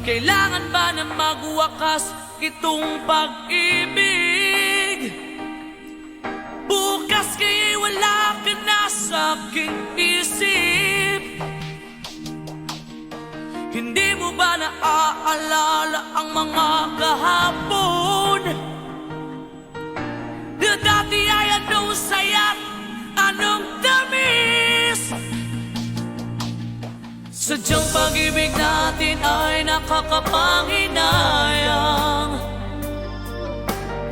Kailangan ba na magwakas itong pag-ibig? Bukas kaya'y wala ka na sa aking isip Hindi mo ba naaalala ang mga kahapon? Sadyang pag-ibig natin ay nakakapanghinayang.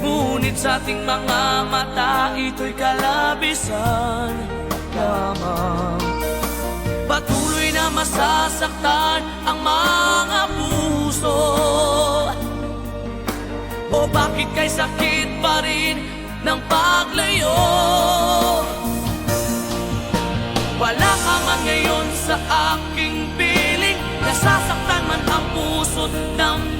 Ngunit sa ating mga mata ito'y kalabisan lamang. Patuloy na masasaktan ang mga puso. O bakit kay sakit pa rin ng paglayo sundown